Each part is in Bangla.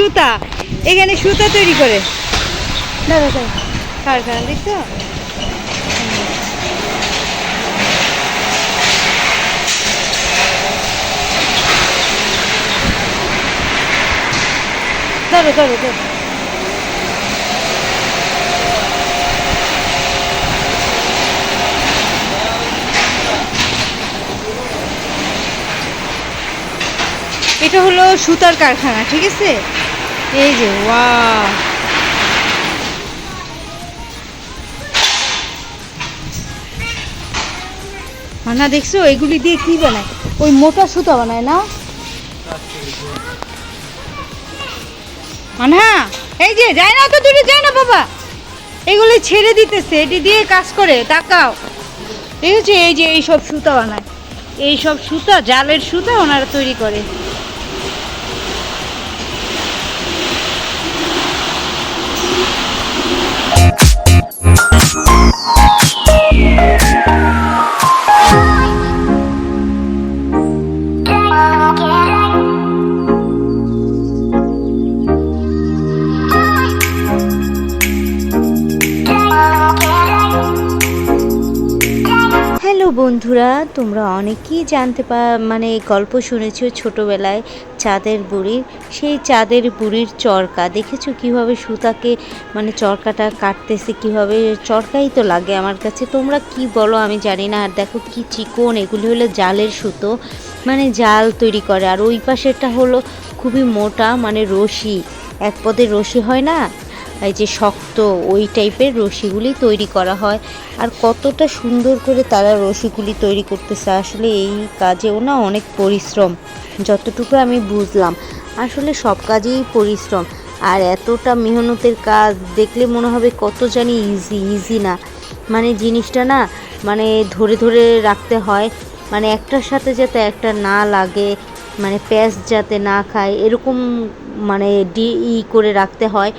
সুতা। এখানে সুতা তৈরি করে। কারখানা দেখছ? ধরো ধরো ধরো। এটা হলো সুতার কারখানা, ঠিক আছে? এই যে ওয়া না দেখছ? এগুলি দিয়ে কি বানায়? ওই মোটা সুতা বানায় না? মানা এই যে, যায় না তো দূরে যায় না, বাবা। এগুলি ছেড়ে দিতেছে, এটি দিয়ে কাজ করে, তাকাও। দেখেছি এই যে এই সব সুতা বানায়। এই সব সুতা, জালের সুতা ওনারা তৈরি করে। বন্ধুরা, তোমরা অনেকেই জানতে পা মানে গল্প শুনেছো ছোটোবেলায় চাঁদের বুড়ির। সেই চাঁদের বুড়ির চরকা, দেখেছ কীভাবে সুতাকে মানে চরকাটা কাটতেছে, কীভাবে চরকাই তো লাগে আমার কাছে। তোমরা কি বলো আমি জানি না, আর দেখো কি চিকন, এগুলি হলো জালের সুতো মানে জাল তৈরি করে। আর ওই পাশেরটা হলো খুবই মোটা মানে রশি। এক পদের রশি হয় না? যে শক্ত, ওই টাইপের রশিগুলি তৈরি করা হয়। আর কতটা সুন্দর করে তারা রশিগুলি তৈরি করতেছে। আসলে এই কাজেও না অনেক পরিশ্রম, যতটুকু আমি বুঝলাম। আসলে সব কাজেই পরিশ্রম। আর এতটা মেহনতের কাজ দেখলে মনে হবে কত জানি ইজি ইজি না। মানে জিনিসটা না মানে ধরে ধরে রাখতে হয়। মানে একটার সাথে যাতে একটা না লাগে মানে প্যাঁচ যাতে না খায়, এরকম মানে ডি ই করে রাখতে হয়।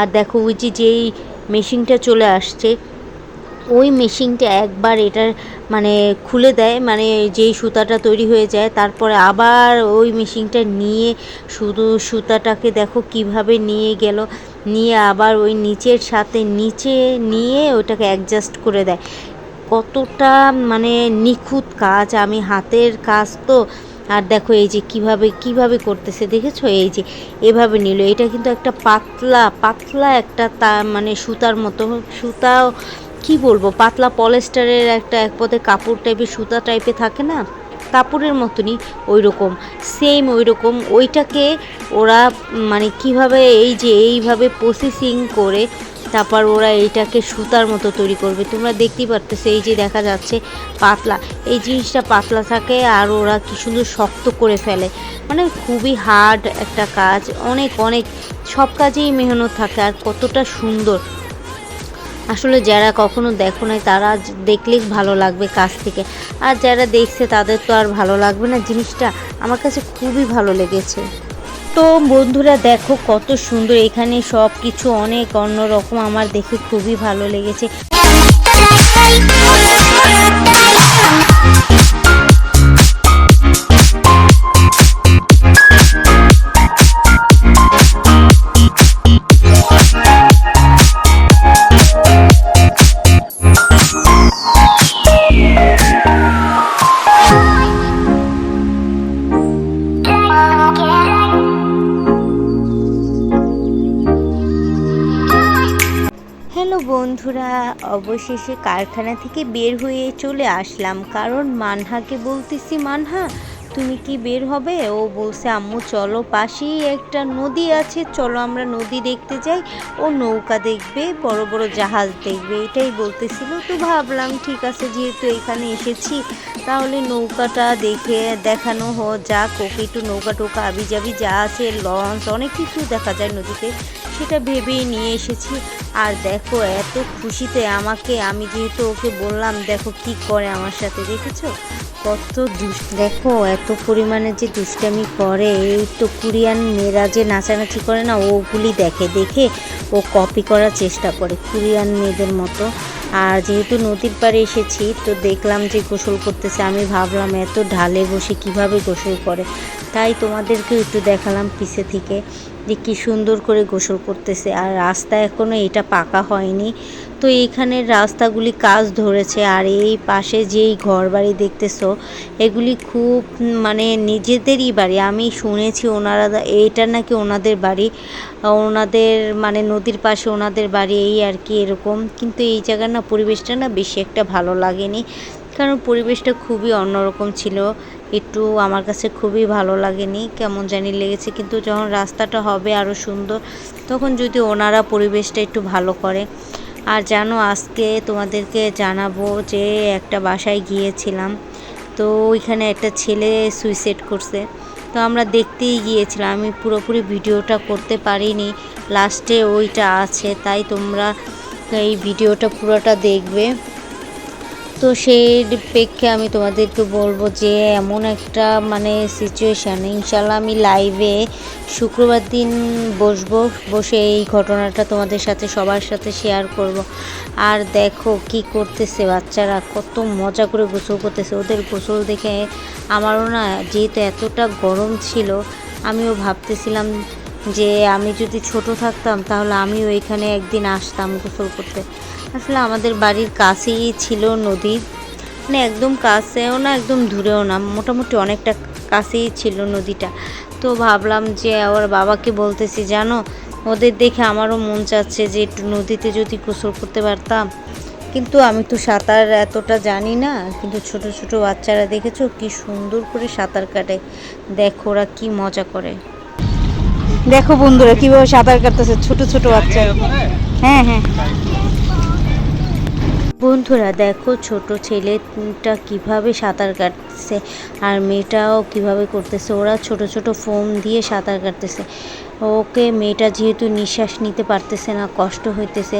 আর দেখো ওই যে যেই মেশিনটা চলে আসছে, ওই মেশিনটা একবার এটার মানে খুলে দেয় মানে যেই সুতাটা তৈরি হয়ে যায়, তারপরে আবার ওই মেশিনটা নিয়ে শুধু সুতাটাকে দেখো কীভাবে নিয়ে গেল, নিয়ে আবার ওই নিচের সাথে নিচে নিয়ে ওটাকে অ্যাডজাস্ট করে দেয়। কতটা মানে নিখুঁত কাজ, আমি হাতের কাজ তো আর দেখো এই যে কীভাবে কীভাবে করতেছে, দেখেছ? এই যে এভাবে নিল। এটা কিন্তু একটা পাতলা পাতলা একটা তা মানে সুতার মতো সুতাও কি বলব? পাতলা পলেস্টারের একটা এক পথে কাপড় টাইপের, সুতা টাইপের থাকে না? কাপড়ের মতনই ওই রকম সেম ওই রকম ওইটাকে ওরা মানে কীভাবে এই যে এইভাবে প্রসেসিং করে তারপর ওরা এইটাকে সুতার মতো তৈরি করবে। তোমরা দেখতেই পারতেছো, এই যে দেখা যাচ্ছে পাতলা। এই জিনিসটা পাতলা থাকে আর ওরা কি সুন্দর শক্ত করে ফেলে। মানে খুবই হার্ড একটা কাজ, অনেক অনেক, সব কাজেই মেহনত থাকে আর কতটা সুন্দর। আসলে যারা কখনো দেখো নাই, তারা দেখলেই ভালো লাগবে কাছ থেকে। আর যারা দেখছে, তাদের তো আর ভালো লাগবে না জিনিসটা। আমার কাছে খুবই ভালো লেগেছে। তো বন্ধুরা দেখো কত সুন্দর, এখানে সব কিছু অনেক অন্যরকম, আমার দেখে খুবই ভালো লেগেছে। হ্যালো বন্ধুরা, অবশেষে কারখানা থেকে বের হয়ে চলে আসলাম। কারণ মানহাকে বলতেছি, মানহা, তুমি কি বের হবে? ও বলছে, আম্মু, চলো, পাশেই একটা নদী আছে। চলো, আমরা নদী দেখতে যাই। ও নৌকা দেখবে, বড় বড় জাহাজ দেখবে। এটাই বলতেছিল। তো ভাবলাম, ঠিক আছে, যেহেতু এখানে এসেছি, তাহলে নৌকাটা দেখে দেখানো হ, যাক, ওকে একটু নৌকা টোকা আবি যাবি যা আছে, লঞ্চ, অনেক কিছু দেখা যায় নদীতে। সেটা ভেবেই নিয়ে এসেছি। আর দেখো, এত খুশিতে আমাকে, আমি যেহেতু ওকে বললাম, দেখো কি করে আমার সাথে, দেখেছ? কত দুষ, দেখো, এত পরিমাণে যে দুষ্টামি করে, এই তো কোরিয়ান মেয়েরা যে নাচানাচি করে না, ওগুলি দেখে দেখে ও কপি করার চেষ্টা করে কোরিয়ান মেয়েদের মতো। আর যেহেতু নদীর পাড়ে এসেছি, তো দেখলাম যে গোসল করতেছে, আমি ভাবলাম এত ঢালে বসে কীভাবে গোসল করে? তাই তোমাদেরকে একটু দেখালাম পিছে থেকে যে কি সুন্দর করে গোসল করতেছে। আর রাস্তা এখনও এটা পাকা হয়নি। তো এইখানের রাস্তাগুলি কাজ ধরেছে। আর এই পাশে যেই ঘর বাড়ি দেখতেছো, এগুলি খুব মানে নিজেদেরই বাড়ি। আমি শুনেছি ওনারা এইটা নাকি ওনাদের বাড়ি। ওনাদের মানে নদীর পাশে ওনাদের বাড়ি, এই আর কি এরকম। কিন্তু এই জায়গার না পরিবেশটা না বেশি একটা ভালো লাগেনি। কারণ পরিবেশটা খুবই অন্যরকম ছিল। একটু আমার কাছে খুবই ভালো লাগেনি, কেমন জানি লেগেছে, কিন্তু যখন রাস্তাটা হবে আরও সুন্দর, তখন যদি ওনারা পরিবেশটা একটু ভালো করে। আর জানো, আজকে তোমাদেরকে জানাব যে একটা বাসায় গিয়েছিলাম, তো ওইখানে একটা ছেলে সুইসাইড করছে। তো আমরা দেখতেই গিয়েছিলাম, আমি পুরোপুরি ভিডিওটা করতে পারিনি লাস্টে ওইটা আছে, তাই তোমরা এই ভিডিওটা পুরোটা দেখবে। তো সেই প্রেক্ষে আমি তোমাদেরকে বলব যে এমন একটা মানে সিচুয়েশান ইনশাল্লাহ আমি লাইভে শুক্রবার দিন বসবো, বসে এই ঘটনাটা তোমাদের সাথে, সবার সাথে শেয়ার করব। আর দেখো কি করতেছে বাচ্চারা, কত মজা করে গোসল করতেছে। ওদের গোসল দেখে আমারও না যেহেতু এতটা গরম ছিল, আমিও ভাবতেছিলাম যে আমি যদি ছোট থাকতাম তাহলে আমিও এখানে একদিন আসতাম গোসল করতে। আসলে আমাদের বাড়ির কাছেই ছিল নদী। মানে একদম কাছেও না, একদম দূরেও না, মোটামুটি অনেকটা কাছেই ছিল নদীটা। তো ভাবলাম যে ওর বাবাকে বলতেছি, জানো, ওদের দেখে আমারও মন চাচ্ছে যে একটু নদীতে যদি গোসল করতে পারতাম। কিন্তু আমি তো সাঁতার এতটা জানি না, কিন্তু ছোট ছোট বাচ্চারা দেখেছ কি সুন্দর করে সাঁতার কাটে। দেখো ওরা কি মজা করে। দেখো বন্ধুরা, কীভাবে সাঁতার কাটতেছে ছোট ছোট বাচ্চা। হ্যাঁ হ্যাঁ। বন্ধুরা, দেখো ছোট ছেলেটা কীভাবে সাঁতার কাটতেছে আর মেয়েটাও কীভাবে করতেছে। ওরা ছোট ছোট ফোম দিয়ে সাঁতার কাটতেছে। ওকে মেয়েটা যেহেতু নিঃশ্বাস নিতে পারতেছে না, কষ্ট হইতেছে,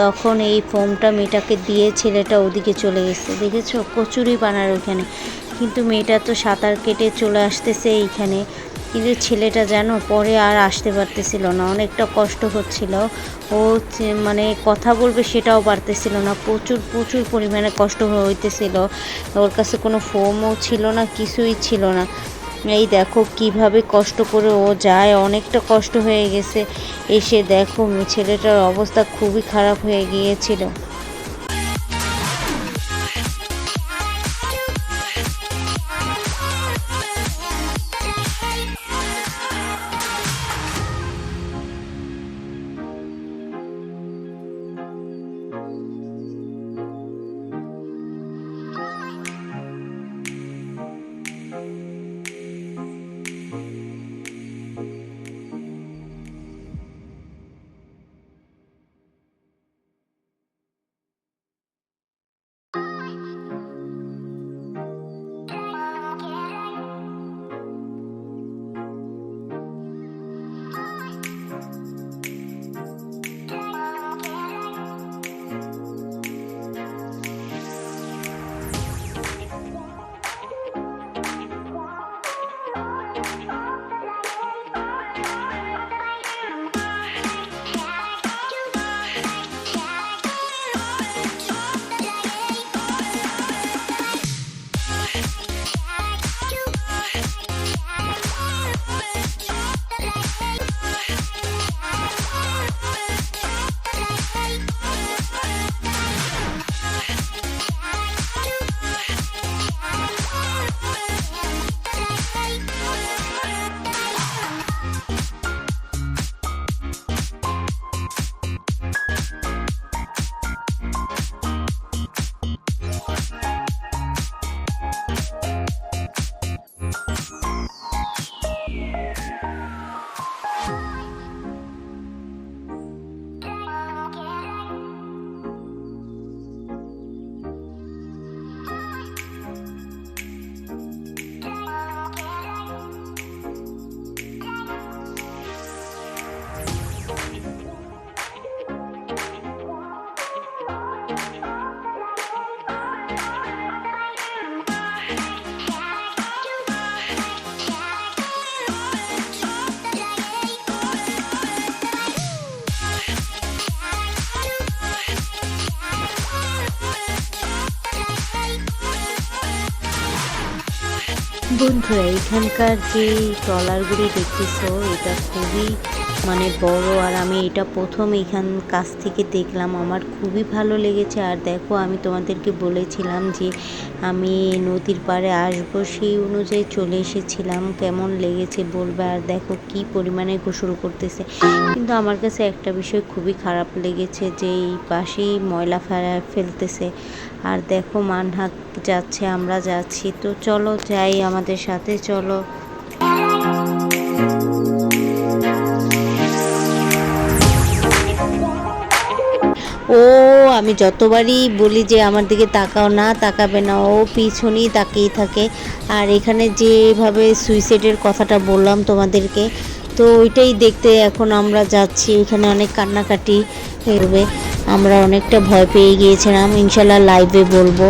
তখন এই ফোমটা মেয়েটাকে দিয়ে ছেলেটা ওদিকে চলে গেছে। দেখেছ? কচুরি পানার ওখানে কিন্তু মেয়েটা তো সাঁতার কেটে চলে আসতেছে এইখানে। কিন্তু ছেলেটা যেন পরে আর আসতে পারতেছিল না, অনেকটা কষ্ট হচ্ছিল। ও মানে কথা বলবে সেটাও পারতেছিল না, প্রচুর প্রচুর পরিমাণে কষ্ট হইতেছিল। ওর কাছে কোনো ফোমও ছিল না, কিছুই ছিল না। এই দেখো কীভাবে কষ্ট করে ও যায়, অনেকটা কষ্ট হয়ে গেছে। এসে দেখো ছেলেটার অবস্থা খুবই খারাপ হয়ে গিয়েছিল। বন্ধুরা, এখানকার যে ট্রলারগুলি দেখতেছো, এটা খুবই মানে বড়, আর আমি এটা প্রথম এখান কাছ থেকে দেখলাম। আমার খুবই ভালো লেগেছে। আর দেখো, আমি তোমাদেরকে বলেছিলাম যে আমি নদীর পাড়ে আসব, সেই অনুযায়ী চলে এসেছিলাম। কেমন লেগেছে বলবে? আর দেখো কি পরিমাণে গোসল করতেছে। কিন্তু আমার কাছে একটা বিষয় খুবই খারাপ লেগেছে, যে এই পাশেই ময়লা ফেলা ফেলতেছে। আর দেখো মানহাক যাচ্ছে, আমরা যাচ্ছি। তো চলো যাই আমাদের সাথে, চলো। ও, আমি যতবারই বলি যে আমার দিকে তাকাও না, তাকাবে না, ও পিছনেই তাকিয়ে থাকে। আর এখানে যেভাবে সুইসাইডের কথাটা বললাম তোমাদেরকে, তো ওইটাই দেখতে এখন আমরা যাচ্ছি। এখানে অনেক কান্নাকাটি করবে আমরা অনেকটা ভয় পেয়ে গিয়েছিলাম। ইনশাল্লাহ লাইভে বলব।